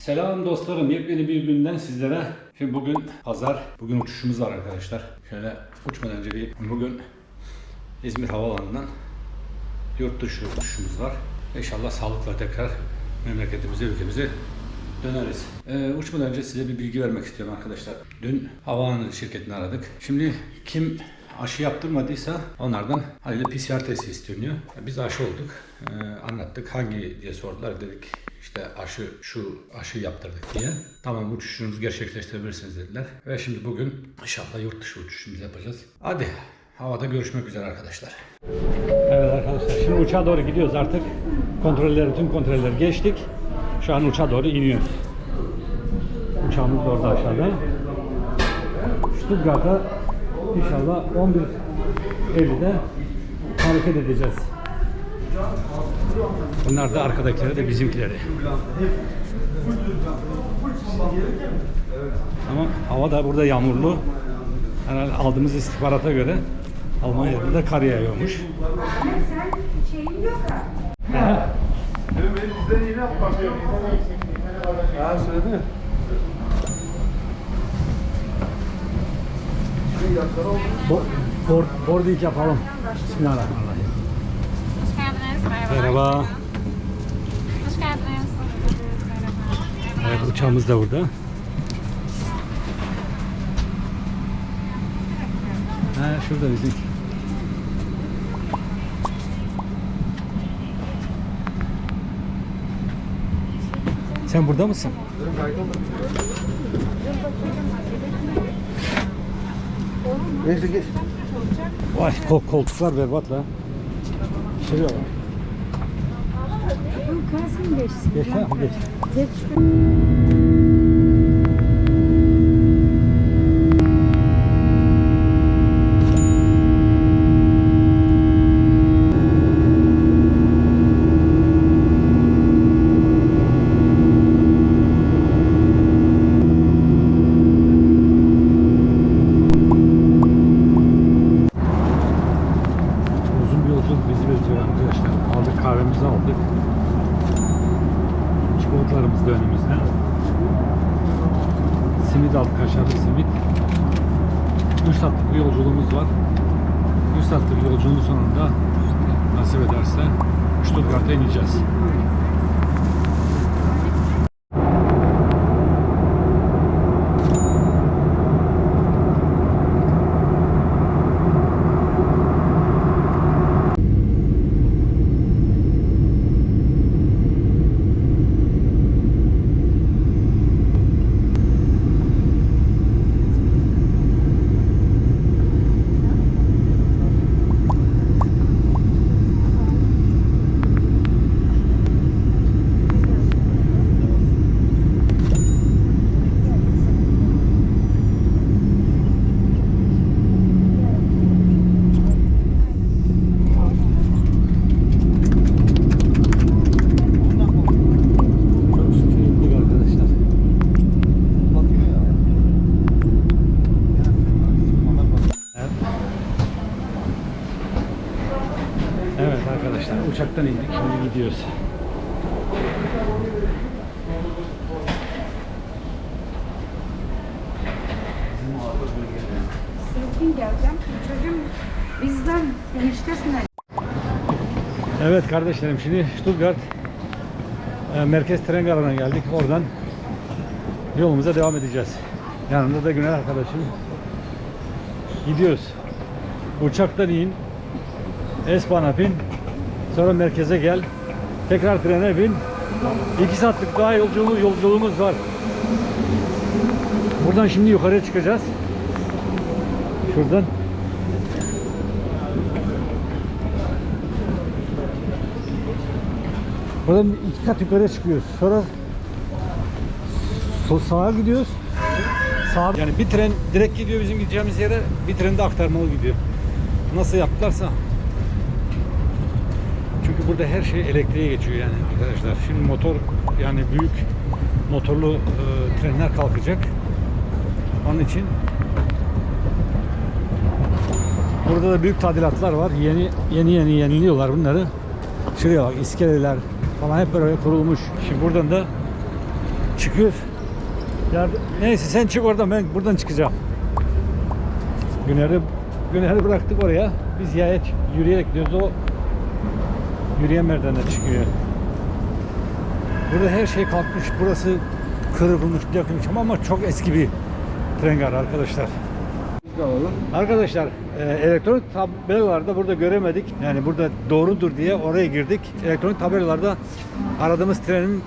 Selam dostlarım. Yepyeni bir günden sizlere. Şimdi bugün pazar. Bugün uçuşumuz var arkadaşlar. Şöyle uçmadan önce bir bugün İzmir Havaalanı'ndan yurt dışı uçuşumuz var. İnşallah sağlıkla tekrar memleketimize, ülkemize döneriz. Ee, uçmadan önce size bir bilgi vermek istiyorum arkadaşlar. Dün havaalanı şirketini aradık. Şimdi kim aşı yaptırmadıysa onlardan haliyle PCR testi isteniyor. Biz aşı olduk. Ee, anlattık. Hangi diye sordular. Dedik işte aşı şu aşı yaptırdık diye. Tamam uçuşunuzu gerçekleştirebilirsiniz dediler. Ve şimdi bugün inşallah yurt dışı uçuşumuzu yapacağız. Hadi havada görüşmek üzere arkadaşlar. Evet arkadaşlar şimdi uçağa doğru gidiyoruz artık. Kontrolleri tüm kontrolleri geçtik. Şu an uçağa doğru iniyoruz. Uçağımız da orada aşağıda. Stuttgart'a inşallah 11.50'de hareket edeceğiz. Bunlar da arkadakileri de bizimkileri. Ama hava da burada yağmurlu. Herhalde aldığımız istihbarata göre Almanya'da da kar yağıyormuş. Sen şeyin yok ha. Bizden yapmak yok. Ha söyledi mi? Şey yakları oldu. Bo board, boarding yapalım. Bismillahirrahmanirrahim. Merhaba. Merhaba. Hoş geldiniz. Merhaba. Evet, uçağımız da burada. Ha, şurada bizim. Sen burada mısın? Neyse geç. Vay kol, koltuklar berbat la. Şuraya bak. Kalsın geçsin. Geç. Geç. Uzun bir yolculuk bizi bekliyor arkadaşlar. Aldık kahvemizi aldık. Çikolatalarımız da önümüzde. Simit aldık, kaşarlı simit. 3 saatlik bir yolculuğumuz var. 3 saatlik yolculuğun sonunda nasip ederse Stuttgart'a ineceğiz. Arkadaşlar uçaktan indik şimdi gidiyoruz. Sırtın geleceğim. Çocuğum bizden eniştesinden. Evet kardeşlerim şimdi Stuttgart e, merkez tren garına geldik. Oradan yolumuza devam edeceğiz. Yanımda da Günel arkadaşım. Gidiyoruz. Uçaktan in. Espan'a bin. Sonra merkeze gel. Tekrar trene bin. 2 saatlik daha yolculuğu, yolculuğumuz var. Buradan şimdi yukarıya çıkacağız. Şuradan. Buradan iki kat yukarıya çıkıyoruz. Sonra sol sağa gidiyoruz. Sağ yani bir tren direkt gidiyor bizim gideceğimiz yere, bir tren de aktarmalı gidiyor. Nasıl yaptılarsa. Çünkü burada her şey elektriğe geçiyor yani arkadaşlar. Şimdi motor yani büyük motorlu e, trenler kalkacak. Onun için burada da büyük tadilatlar var. Yeni yeni yeni yeniliyorlar bunları. Şuraya bak iskeleler falan hep böyle kurulmuş. Şimdi buradan da Çıkıyoruz. Yardım- Neyse sen çık oradan ben buradan çıkacağım. Güner'i Güner'i bıraktık oraya. Biz yaya yürüyerek gidiyoruz. O yürüyen merdivenden çıkıyor. Burada her şey kalkmış. Burası kırılmış, dökülmüş ama, ama çok eski bir tren garı arkadaşlar. Arkadaşlar e, elektronik tabelalarda burada göremedik. Yani burada doğrudur diye oraya girdik. Elektronik tabelalarda aradığımız trenin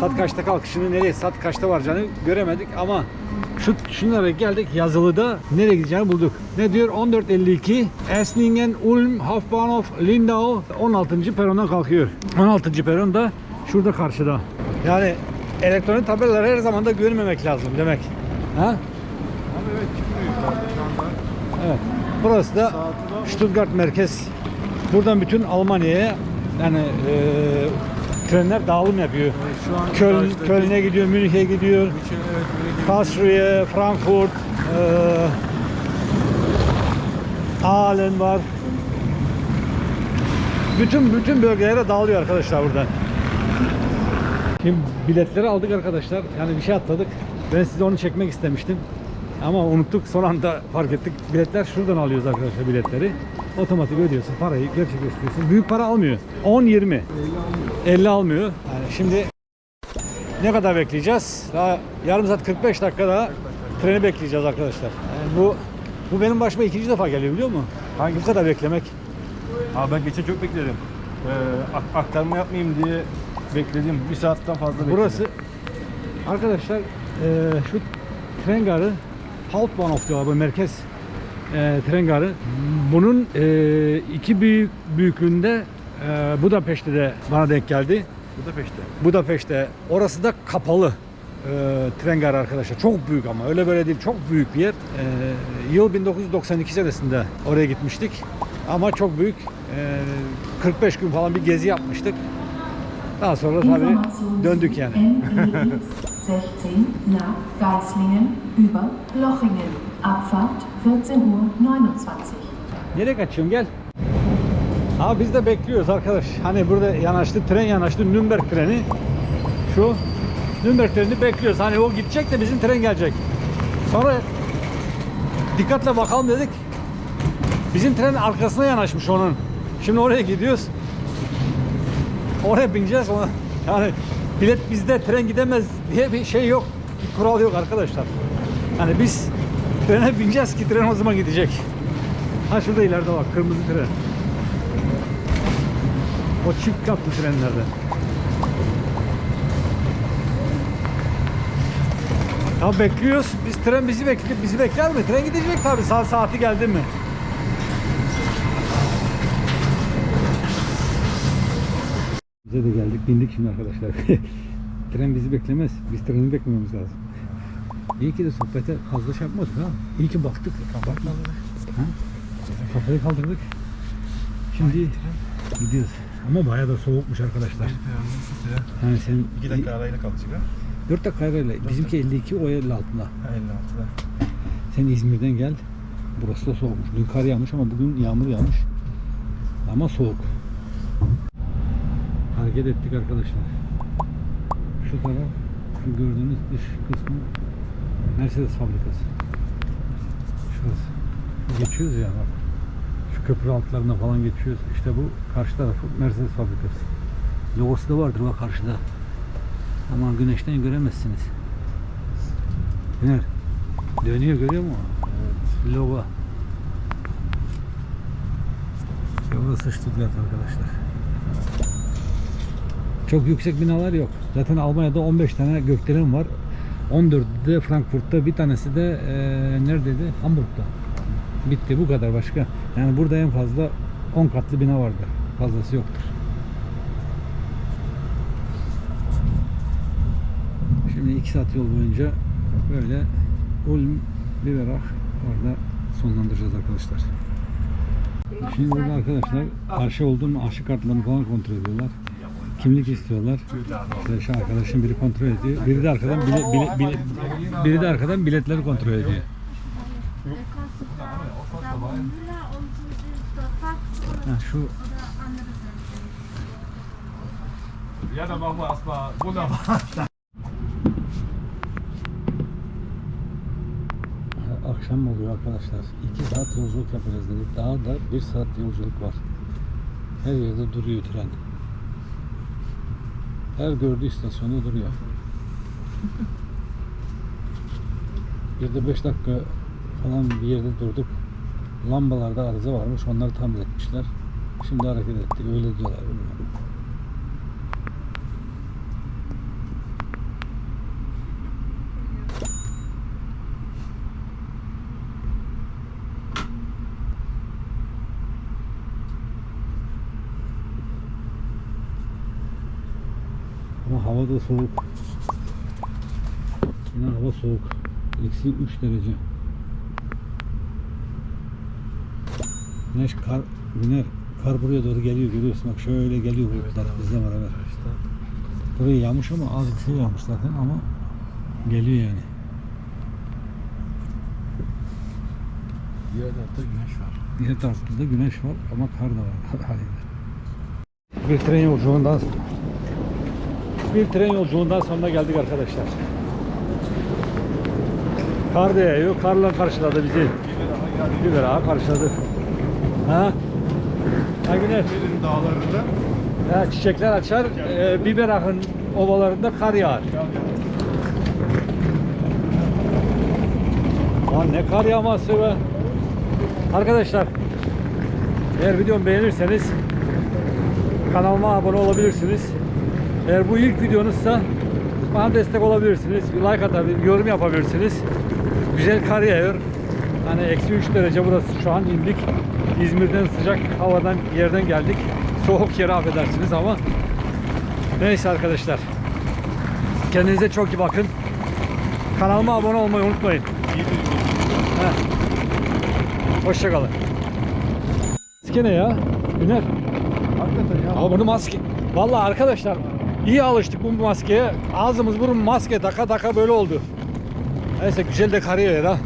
saat kaçta kalkışını, nereye saat kaçta varacağını göremedik ama şu şunlara geldik yazılıda nereye gideceğini bulduk. Ne diyor? 14.52 Esslingen Ulm Hauptbahnhof Lindau 16. perondan kalkıyor. 16. peron da şurada karşıda. Yani elektronik tabelaları her zaman da görmemek lazım demek. Ha? Ama evet çıkmıyor. Evet. Burası da Stuttgart merkez. Buradan bütün Almanya'ya yani e, trenler dağılım yapıyor. Şu an Köln, Köln'e gidiyor, Münih'e gidiyor, München, evet, Frankfurt, e, Aalen var. Bütün bütün bölgelere dağılıyor arkadaşlar buradan. Şimdi biletleri aldık arkadaşlar. Yani bir şey atladık. Ben size onu çekmek istemiştim. Ama unuttuk. Son anda fark ettik. Biletler şuradan alıyoruz arkadaşlar biletleri. Otomatik ödüyorsun. Parayı gerçekleştiriyorsun. Büyük para almıyor. 10-20. 50 almıyor. Yani şimdi ne kadar bekleyeceğiz? Daha yarım saat 45 dakika daha treni bekleyeceğiz arkadaşlar. Yani bu bu benim başıma ikinci defa geliyor biliyor musun? Hangi bu kadar beklemek? Abi ben geçen çok bekledim. Ee, ak- aktarma yapmayayım diye bekledim. Bir saatten fazla bekledim. Burası arkadaşlar eee, şu tren garı Hauptbahnhof diyorlar bu merkez eee, tren garı. Bunun eee, iki büyük büyüklüğünde eee Budapeşte de bana denk geldi. Bu da peşte. Budapeşte. Orası da kapalı eee tren garı arkadaşlar. Çok büyük ama öyle böyle değil. Çok büyük bir yer. Eee, yıl 1992 senesinde oraya gitmiştik. Ama çok büyük. Eee, 45 gün falan bir gezi yapmıştık. Daha sonra tabii döndük yani. NEX 16 nach Geislingen über Lochingen. Abfahrt 14.29 Uhr. Nereye kaçıyorsun gel. Abi biz de bekliyoruz arkadaş. Hani burada yanaştı, tren yanaştı. Nürnberg treni. Şu Nürnberg trenini bekliyoruz. Hani o gidecek de bizim tren gelecek. Sonra dikkatle bakalım dedik. Bizim trenin arkasına yanaşmış onun. Şimdi oraya gidiyoruz. Oraya bineceğiz ona. Yani bilet bizde tren gidemez diye bir şey yok. Bir kural yok arkadaşlar. Yani biz trene bineceğiz ki tren o zaman gidecek. Ha şurada ileride bak kırmızı tren. O çift katlı trenlerden. Ya bekliyoruz. Biz tren bizi bekliyor. Bizi bekler mi? Tren gidecek tabii. Saat saati geldi mi? Bize de geldik. Bindik şimdi arkadaşlar. tren bizi beklemez. Biz treni beklememiz lazım. İyi ki de sohbete fazla şey yapmadık ha. İyi ki baktık. Bak. Ha? Kafayı kaldırdık. Şimdi gidiyoruz. Ama bayağı da soğukmuş arkadaşlar. Yani sen 2 dakika arayla kalacak ha. 4 dakika arayla. Bizimki 52 o 50 altında. Ha, 56'da. Sen İzmir'den gel. Burası da soğukmuş. Dün kar yağmış ama bugün yağmur yağmış. Ama soğuk. Hareket ettik arkadaşlar. Şu taraf, şu gördüğünüz dış kısmı Mercedes fabrikası. Şurası. Geçiyoruz ya bak. Şu köprü altlarına falan geçiyoruz. İşte bu karşı tarafı Mercedes fabrikası. Logosu da vardır bak karşıda. Ama güneşten göremezsiniz. Güner. Dönüyor görüyor musun? Evet. Logo. Burası Stuttgart arkadaşlar. Çok yüksek binalar yok. Zaten Almanya'da 15 tane gökdelen var. 14'ü de Frankfurt'ta, bir tanesi de eee neredeydi? Hamburg'da. Bitti bu kadar başka. Yani burada en fazla 10 katlı bina vardır. Fazlası yoktur. Şimdi 2 saat yol boyunca böyle Ulm, Biberach orada sonlandıracağız arkadaşlar. Şimdi burada arkadaşlar karşı olduğum mu aşı kartlarını falan kontrol ediyorlar kimlik istiyorlar. İşte arkadaşın biri kontrol ediyor. Biri de arkadan bile, bile, bile, biri de arkadan biletleri kontrol ediyor. Ha, şu Ja, dann machen wir erstmal wunderbar. Akşam oluyor arkadaşlar. 2 saat yolculuk yapacağız dedik. Daha da 1 saat yolculuk var. Her yerde duruyor tren. Her gördüğü istasyonda duruyor. Bir de 5 dakika falan bir yerde durduk. Lambalarda arıza varmış. Onları tamir etmişler. Şimdi hareket etti. Öyle diyorlar. bilmiyorum. Ama hava da soğuk. Yine hava soğuk. Eksi 3 derece. Güneş kar, güner, kar buraya doğru geliyor görüyorsun bak şöyle geliyor bulutlar bizle beraber. Buraya yağmış ama az bir şey yağmış zaten ama geliyor yani. Diğer tarafta güneş var. Diğer tarafta da güneş var ama kar da var. Bir tren yolculuğundan bir tren yolculuğundan sonuna geldik arkadaşlar. Kar da yağıyor. Karla karşıladı bizi. Bir daha karşıladı. Ha? Ha Güneş. Dağlarında Ha, çiçekler açar. E, Biberak'ın ovalarında kar yağar. Lan ne kar yağması be. Arkadaşlar eğer videomu beğenirseniz kanalıma abone olabilirsiniz. Eğer bu ilk videonuzsa bana destek olabilirsiniz. Bir like atabilir, yorum yapabilirsiniz. Güzel kar yağıyor. Hani eksi 3 derece burası şu an indik. İzmir'den sıcak havadan yerden geldik. Soğuk yere affedersiniz ama neyse arkadaşlar. Kendinize çok iyi bakın. Kanalıma abone olmayı unutmayın. Hoşçakalın. Maske ne ya? Güner. hakikaten ya. Ama bunu maske. Vallahi arkadaşlar iyi alıştık bu maskeye. Ağzımız burun maske taka taka böyle oldu. Neyse güzel de kar yağıyor ha.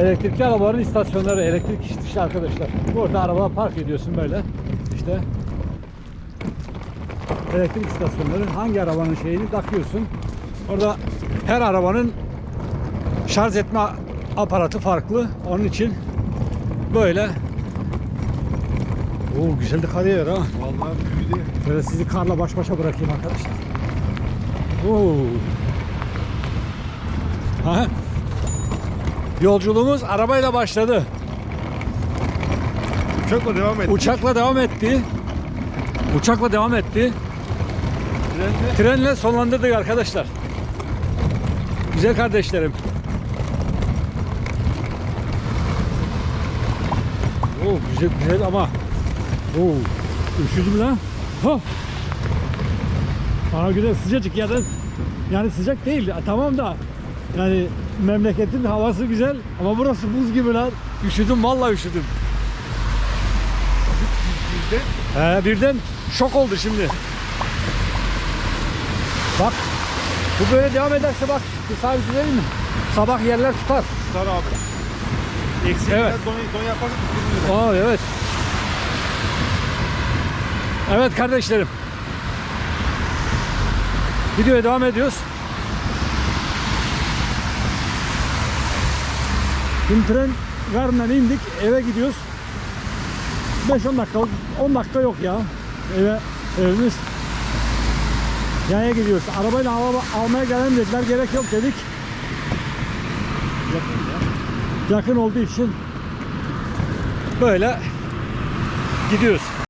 Elektrikli arabaların istasyonları elektrik işte arkadaşlar. Burada araba park ediyorsun böyle. İşte elektrik istasyonları hangi arabanın şeyini takıyorsun. Orada her arabanın şarj etme aparatı farklı. Onun için böyle Oo güzel de kar yağıyor ha. Vallahi büyüdü. Böyle sizi karla baş başa bırakayım arkadaşlar. Oo. Ha. Yolculuğumuz arabayla başladı. Uçakla devam et. Uçakla devam etti. Uçakla devam etti. Trenle Trenle sonlandırdık arkadaşlar. Güzel kardeşlerim. Oo güzel güzel ama. Oo üşüdüm lan. Ha. Bana göre sıcacık ya da yani sıcak değil. Tamam da yani memleketin havası güzel ama burası buz gibi lan. Üşüdüm vallahi üşüdüm. bizde He birden şok oldu şimdi. Bak bu böyle devam ederse bak bir sabit mi? Sabah yerler tutar. tutar abi. Eksi Evet. don, don yaparsak tutulmuyor. Aa evet. Evet kardeşlerim. Videoya devam ediyoruz. Şimdi tren garından indik eve gidiyoruz. 5-10 dakika 10 dakika yok ya. Eve evimiz. Yaya gidiyoruz. Arabayla hava almaya gelen dediler. Gerek yok dedik. Yakın olduğu için böyle gidiyoruz.